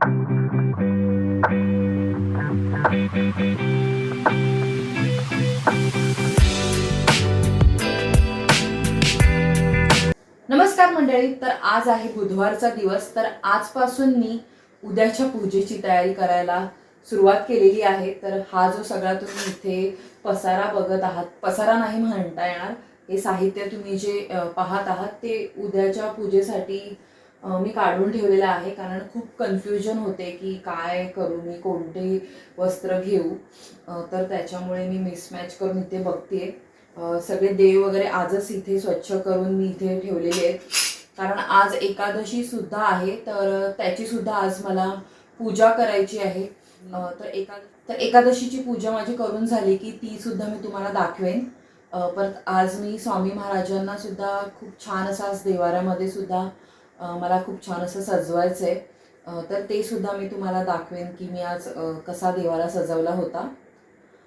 नमस्कार मंडळी तर आज आहे बुधवारचा दिवस तर आजपासून मी उद्याच्या पूजेची तयारी करायला सुरुवात केलेली आहे. तर हा जो सगळा तुम्ही इथे पसारा बघत आहात पसारा नाही म्हणता येणार हे साहित्य तुम्ही जे पाहत आहात ते उद्याच्या पूजेसाठी मी काढून ठेवलेलं आहे कारण खूप कन्फ्युजन होते की काय करू मी कोणते वस्त्र घेऊ. तर त्याच्यामुळे मी मिसमॅच करून इथे बघते सगळे देव वगैरे आजच इथे स्वच्छ करून मी इथे ठेवलेले आहेत. कारण आज एकादशी सुद्धा आहे तर त्याची सुद्धा आज मला पूजा करायची आहे. तर एका तर एकादशीची पूजा माझी करून झाली की ती सुद्धा मी तुम्हाला दाखवेन. परत आज मी स्वामी महाराजांना सुद्धा खूप छान असा आज देवाऱ्यामध्ये सुद्धा मला खूप छान असं सजवायचं आहे तर ते सुद्धा मी तुम्हाला दाखवेन की मी आज कसा देवाला सजवला होता.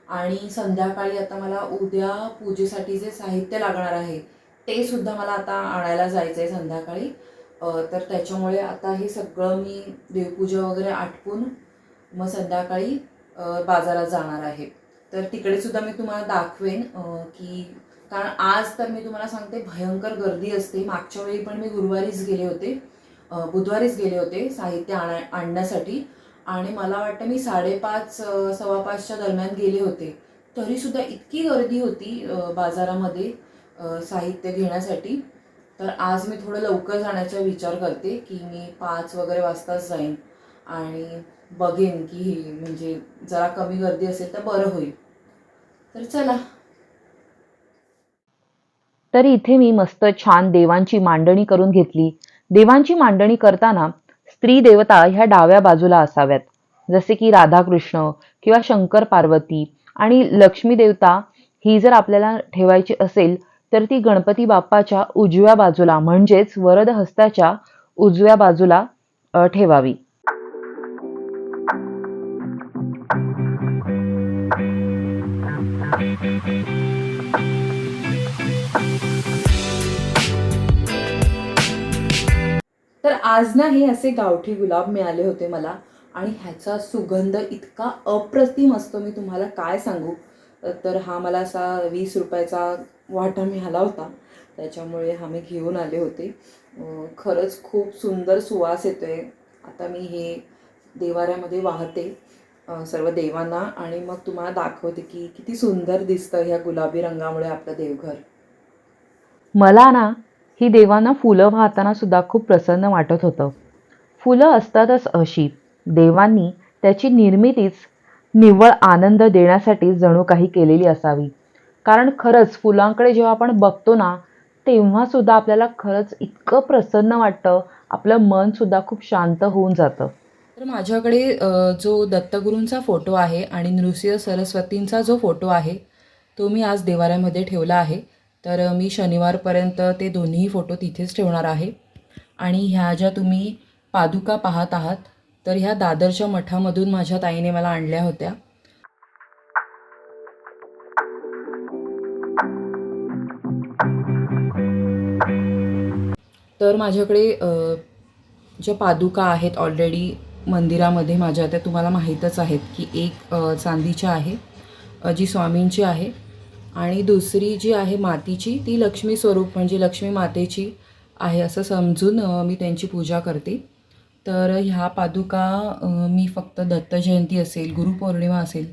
आणि संध्याकाळी आता मला उद्या पूजेसाठी जे साहित्य लागणार आहे ते सुद्धा मला आता आणायला जायचं आहे संध्याकाळी तर त्याच्यामुळे आता हे सगळं मी देवपूजा वगैरे आटपून मग संध्याकाळी बाजारात जाणार आहे. तर तिकडे सुद्धा मी तुम्हाला दाखवेन की कारण आज तर मी तुम्हाला सांगते भयंकर गर्दी असते. मागच्या वेळी पण मी गुरुवारीच गेले होते. बुधवारीच गेले होते साहित्य आणा आणण्यासाठी. आणि मला वाटतं मी साडेपाच सव्वापाचच्या सव्वा पाचच्या दरम्यान गेले होते. तरीसुद्धा इतकी गर्दी होती बाजारामध्ये साहित्य घेण्यासाठी. तर आज मी थोडं लवकर जाण्याचा विचार करते की मी पाच वगैरे वाजताच जाईन. आणि बघेन की हे म्हणजे जरा कमी गर्दी असेल तर बरं होईल. तर चला. तर इथे मी मस्त छान देवांची मांडणी करून घेतली. देवांची मांडणी करताना स्त्री देवता ह्या डाव्या बाजूला असाव्यात. जसे की राधाकृष्ण किंवा शंकर पार्वती आणि लक्ष्मी देवता ही जर आपल्याला ठेवायची असेल तर ती गणपती बाप्पाच्या उजव्या बाजूला म्हणजेच वरद हस्ताच्या उजव्या बाजूला ठेवावी. आज ना हे असे गावठी गुलाब मिळाले होते मला आणि ह्याचा सुगंध इतका अप्रतिम असतो मी तुम्हाला काय सांगू? तर हा मला असा वीस रुपयाचा वाटा मिळाला होता. त्याच्यामुळे हा मी घेऊन आले होते. खरंच खूप सुंदर सुवास येतोय. आता मी हे देवाऱ्यामध्ये वाहते सर्व देवांना आणि मग तुम्हाला दाखवते की किती सुंदर दिसतं ह्या गुलाबी रंगामुळे आपलं देवघर. मला ना ही देवांना फुलं वाहताना सुद्धा खूप प्रसन्न वाटत होतं. फुलं असतातच अशी. देवांनी त्याची निर्मितीच निव्वळ आनंद देण्यासाठी जणू काही केलेली असावी. कारण खरंच फुलांकडे जेव्हा आपण बघतो ना तेव्हासुद्धा आपल्याला खरंच इतकं प्रसन्न वाटतं आपलं मनसुद्धा खूप शांत होऊन जातं. तर माझ्याकडे जो दत्तगुरूंचा फोटो आहे आणि नृसिंह सरस्वतींचा जो फोटो आहे तो मी आज देवाऱ्यामध्ये ठेवला आहे. तर मी शनिवारपर्यंत ते दोन्ही फोटो तिथेच ठेवणार आहे. आणि ह्या ज्या तुम्ही पादुका पाहत आहात तर ह्या दादरच्या मठामधून माझ्या ताईने मला आणल्या होत्या. तर माझ्याकडे ज्या पादुका आहेत ऑलरेडी मंदिरामध्ये माझ्या त्या तुम्हाला माहीतच आहेत की एक चांदीच्या आहे जी स्वामींची आहे. आणि दुसरी जी आहे मातीची ती लक्ष्मी स्वरूप म्हणजे लक्ष्मी मातेची आहे असं समजून मी त्यांची पूजा करते. तर ह्या पादुका मी फक्त दत्तजयंती असेल गुरुपौर्णिमा असेल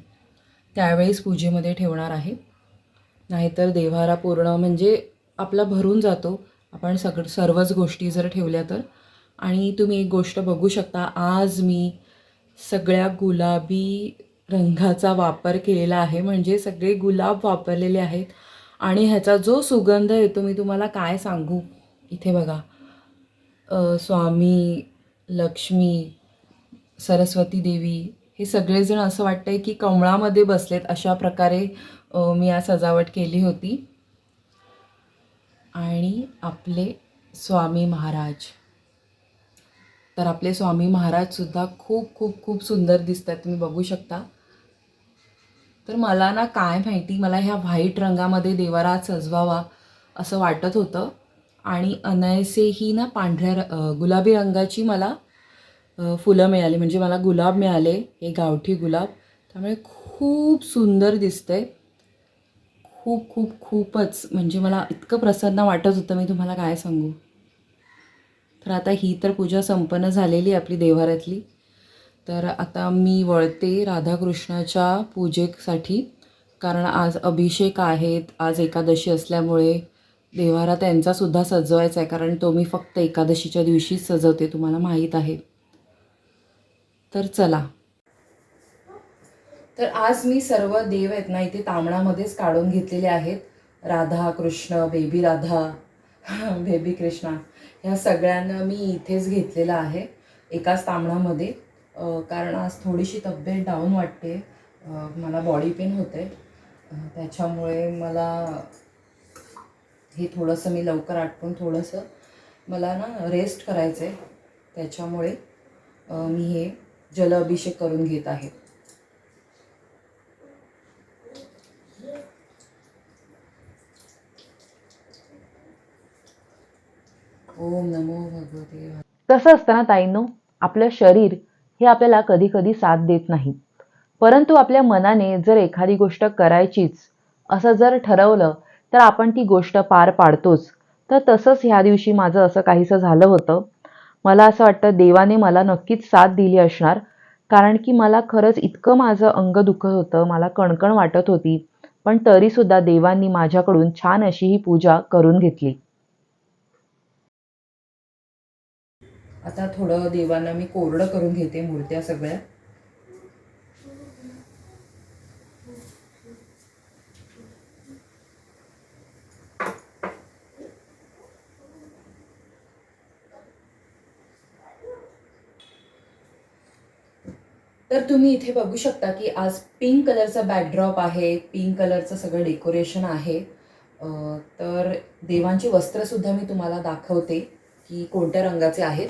त्यावेळेस पूजेमध्ये ठेवणार आहे. नाहीतर देव्हारा पूर्ण म्हणजे आपला भरून जातो. आपण सग सर्वच गोष्टी जर ठेवल्या तर. आणि तुम्ही एक गोष्ट बघू शकता आज मी सगळ्या गुलाबी रंगाचा वापर केलेला आहे. म्हणजे सगळे गुलाब वापरलेले आहेत. आणि ह्याचा जो सुगंध येतो मी तुम्हाला काय सांगू? इथे बघा. स्वामी लक्ष्मी सरस्वती देवी हे सगळेजण असं वाटतं आहे की कमळामध्ये बसलेत अशा प्रकारे मी आज सजावट केली होती. आणि आपले स्वामी महाराज. तर आपले स्वामी महाराजसुद्धा खूप खूप खूप सुंदर दिसतात तुम्ही बघू शकता. तर मला ना काय माहिती मला ह्या व्हाईट रंगामध्ये देवारा सजवावा असं वाटत होतं. आणि अनायसेही ना पांढऱ्या र- गुलाबी रंगाची मला फुलं मिळाली. म्हणजे मला गुलाब मिळाले हे गावठी गुलाब. त्यामुळे खूप सुंदर दिसते खूप खूप खूपच. म्हणजे मला इतकं प्रसन्न वाटत होतं. मी तुम्हाला काय सांगू? तर आता ही तर पूजा संपन्न झालेली आहे आपली देवारातली. तर आता मी वळते राधाकृष्णाच्या पूजेसाठी कारण आज अभिषेक आहेत आज एकादशी असल्यामुळे देवारा त्यांचासुद्धा सजवायचा आहे कारण तो मी फक्त एकादशीच्या दिवशीच सजवते तुम्हाला माहीत आहे. तर चला. तर आज मी सर्व देव आहेत ना इथे तांबणामध्येच काढून घेतलेले आहेत. राधा कृष्ण बेबी राधा बेबी कृष्णा ह्या सगळ्यांना मी इथेच घेतलेलं आहे एकाच तांबणामध्ये. कारण आज थोडीशी तब्येत डाऊन वाटते. मला बॉडी पेन होते त्याच्यामुळे मला हे थोडंसं मी लवकर आटपून थोडंसं मला ना रेस्ट करायचं आहे त्याच्यामुळे मी हे जल अभिषेक करून घेत आहे. ओम नमो भगवते. कसं असतं ना ताईनो आपलं शरीर हे आपल्याला कधी कधी साथ देत नाही परंतु आपल्या मनाने जर एखादी गोष्ट करायचीच असं जर ठरवलं तर आपण ती गोष्ट पार पाडतोच. तर तसंच ह्या दिवशी माझं असं काहीसं झालं होतं. मला असं वाटतं देवाने मला नक्कीच साथ दिली असणार कारण की मला खरंच इतकं माझं अंग दुखत होतं मला कणकण वाटत होती. पण तरीसुद्धा देवांनी माझ्याकडून छान अशी ही पूजा करून घेतली. आता थोडं देवांना मी कोरडं करून घेते मूर्त्या सगळ्या. तर तुम्ही इथे बघू शकता की आज पिंक कलरचा बॅकड्रॉप आहे पिंक कलरचं सगळं डेकोरेशन आहे. तर देवांची वस्त्रसुद्धा मी तुम्हाला दाखवते. की कोणत्या रंगाचे आहेत?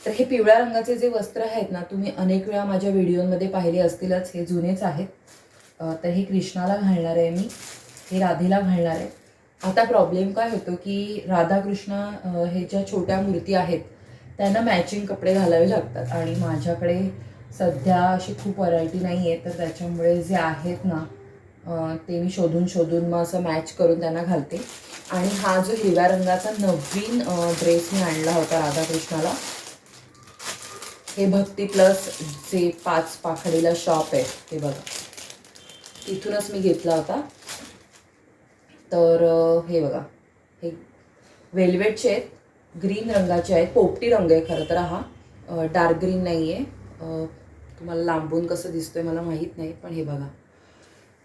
तर हे पिवळ्या रंगाचे जे वस्त्र आहेत ना तुम्ही अनेक वेळा माझ्या व्हिडिओमध्ये पाहिले असतीलच हे जुनेच आहेत. तर हे कृष्णाला घालणार आहे मी हे राधेला घालणार आहे. आता प्रॉब्लेम काय होतो की राधाकृष्ण हे ज्या छोट्या मूर्ती आहेत त्यांना मॅचिंग कपडे घालावे लागतात. आणि माझ्याकडे सध्या अशी खूप व्हरायटी नाही आहे तर त्याच्यामुळे जे आहेत ना ते मी शोधून शोधून मग असं मॅच करून त्यांना घालते. आणि हा जो हिरव्या रंगाचा नवीन ड्रेस मी आणला होता राधाकृष्णाला हे भक्ती प्लस जे पाच पाखडीला शॉप आहे ते बघा. तिथूनच मी घेतला होता. तर हे बघा. हे वेल्वेटचे आहेत. ग्रीन रंगाचे आहेत पोपटी रंग आहे खरं तर हा. डार्क ग्रीन नाही आहे तुम्हाला लांबून कसं दिसतोय मला माहीत नाही पण हे बघा.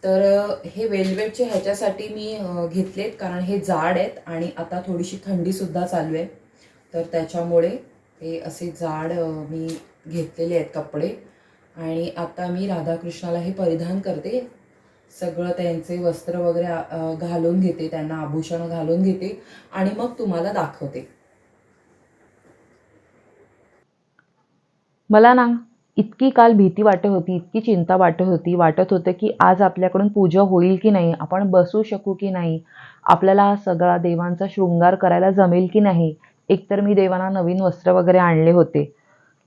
तर हे वेल्वेटचे ह्याच्यासाठी मी घेतलेत कारण हे जाड आहेत आणि आता थोडीशी थंडीसुद्धा चालू आहे. तर त्याच्यामुळे हे असे जाड मी घेतलेले आहेत कपडे. आणि आता मी राधाकृष्णाला हे परिधान करते. सगळं त्यांचे वस्त्र वगैरे घालून घेते त्यांना आभूषण घालून घेते आणि मग तुम्हाला दाखवते. मला ना इतकी काल भीती वाटत होती इतकी चिंता वाटत होती वाटत होतं की आज आपल्याकडून पूजा होईल की नाही आपण बसू शकू की नाही आपल्याला हा सगळा देवांचा शृंगार करायला जमेल की नाही? एकतर मी देवांना नवीन वस्त्र वगैरे आणले होते.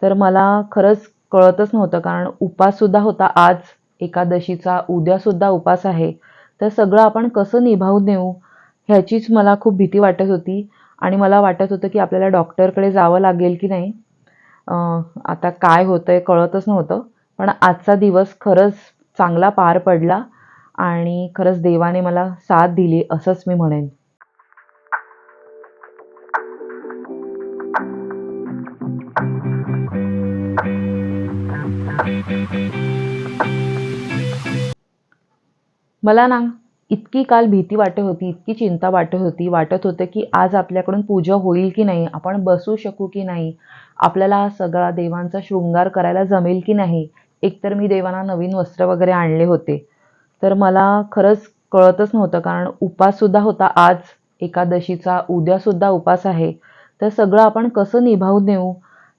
तर मला खरंच कळतच नव्हतं कारण उपाससुद्धा होता आज एकादशीचा उद्यासुद्धा उपास आहे. तर सगळं आपण कसं निभावून नेऊ? ह्याचीच मला खूप भीती वाटत होती. आणि मला वाटत होतं की आपल्याला डॉक्टरकडे जावं लागेल की नाही? आता काय होतंय कळतच नव्हतं. पण आजचा दिवस खरंच चांगला पार पडला आणि खरंच देवाने मला साथ दिली असंच मी म्हणेन. मला ना इतकी काल भीती वाटत होती इतकी चिंता वाटत होती वाटत होतं की आज आपल्याकडून पूजा होईल की नाही आपण बसू शकू की नाही आपल्याला हा सगळा देवांचा शृंगार करायला जमेल की नाही एकतर मी देवांना नवीन वस्त्र वगैरे आणले होते. तर मला खरंच कळतच नव्हतं कारण उपाससुद्धा होता आज एकादशीचा उद्यासुद्धा उपास आहे. तर सगळं आपण कसं निभावून देऊ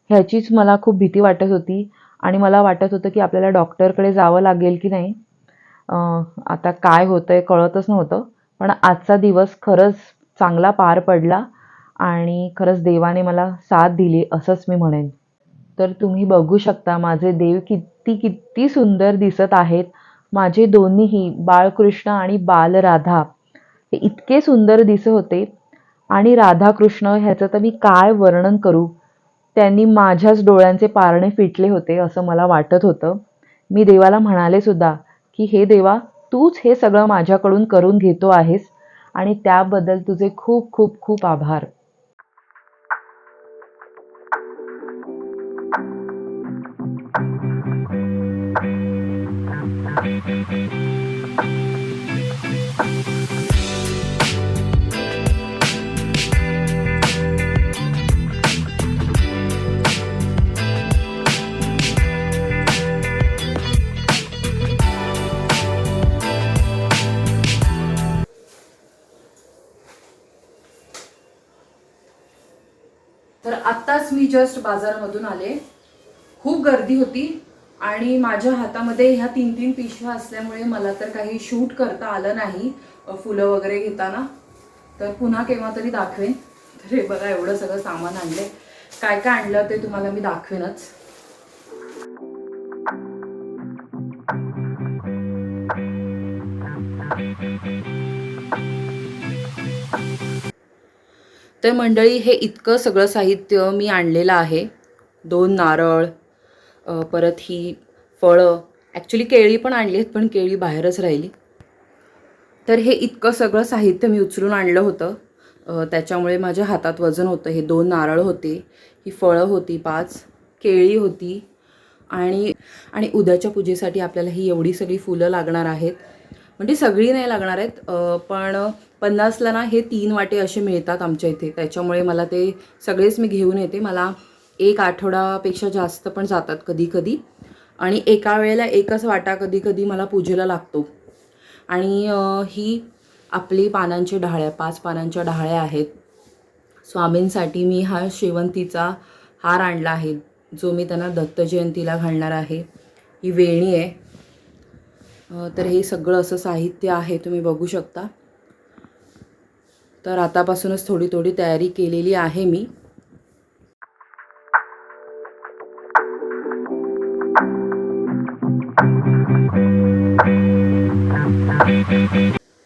ह्याचीच मला खूप भीती वाटत होती. आणि मला वाटत होतं की आपल्याला डॉक्टरकडे जावं लागेल की नाही आता काय होतं आहे कळतच नव्हतं. पण आजचा दिवस खरंच चांगला पार पडला आणि खरंच देवाने मला साथ दिली असंच मी म्हणेन. तर तुम्ही बघू शकता माझे देव किती किती सुंदर दिसत आहेत. माझे दोन्हीही बाळकृष्ण आणि बालराधा हे इतके सुंदर दिसत होते. आणि राधाकृष्ण ह्याचं तर मी काय वर्णन करू? त्यांनी माझ्याच डोळ्यांचे पारणे फिटले होते असं मला वाटत होतं. मी देवाला म्हणाले सुद्धा की हे देवा तूच हे सगळं माझ्याकडून करून घेतो आहेस आणि त्याबद्दल तुझे खूप खूप खूप आभार. आत्ताच मी जस्ट बाजारामधून आले. खूप गर्दी होती आणि माझ्या हातामध्ये ह्या तीन तीन पिशव्या असल्यामुळे मला तर काही शूट करता आलं नाही फुलं वगैरे घेताना. तर पुन्हा केव्हा तरी दाखवेन. तर हे बघा एवढं सगळं सामान आणलं काय काय आणलं ते तुम्हाला मी दाखवेनच. तर मंडळी हे इतकं सगळं साहित्य मी आणलेलं आहे. दोन नारळ परत ही फळं. ॲक्च्युली केळी पण आणली आहेत पण केळी बाहेरच राहिली. तर हे इतकं सगळं साहित्य मी उचलून आणलं होतं. त्याच्यामुळे माझ्या हातात वजन होतं. हे दोन नारळ होते ही फळं होती पाच केळी होती आणि आणि उद्याच्या पूजेसाठी आपल्याला ही एवढी सगळी फुलं लागणार आहेत. म्हणजे सगळी नाही लागणार आहेत. पण पन्नासला ना हे तीन वाटे असे मिळतात आमच्या इथे. त्याच्यामुळे मला ते सगळेच मी घेऊन येते. मला एक आठवडापेक्षा जास्त पण जातात कधी कधी. आणि एका वेळेला एकच वाटा कधी कधी मला पूजेला लागतो. आणि ही आपली पानांची डहाळ्या पाच पानांच्या डहाळ्या आहेत. स्वामींसाठी मी हा शेवंतीचा हार आणला आहे जो मी त्यांना दत्त जयंतीला घालणार आहे. ही वेणी आहे. तर हे सगळं असं साहित्य आहे तुम्ही बघू शकता. तर आतापासूनच थोडी थोडी तयारी केलेली आहे मी.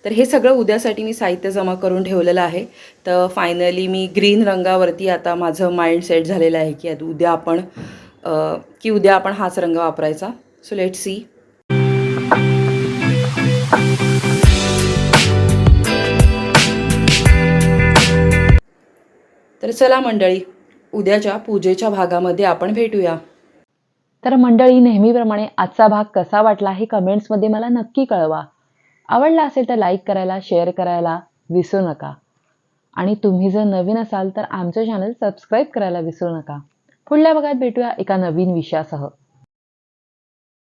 तर हे सगळं उद्यासाठी मी साहित्य जमा करून ठेवलेलं आहे. तर फायनली मी ग्रीन रंगावरती आता माझं माइंड सेट झालेलं आहे की उद्या आपण की उद्या आपण हाच रंग वापरायचा. सो लेट सी तर चला मंडळी उद्याच्या पूजेच्या भागामध्ये आपण भेटूया. तर मंडळी नेहमीप्रमाणे आजचा भाग कसा वाटला हे कमेंट्समध्ये मला नक्की कळवा. आवडला असेल तर लाईक करायला शेअर करायला विसरू नका. आणि तुम्ही जर नवीन असाल तर आमचं चॅनल सबस्क्राईब करायला विसरू नका. पुढल्या भागात भेटूया एका नवीन विषयासह.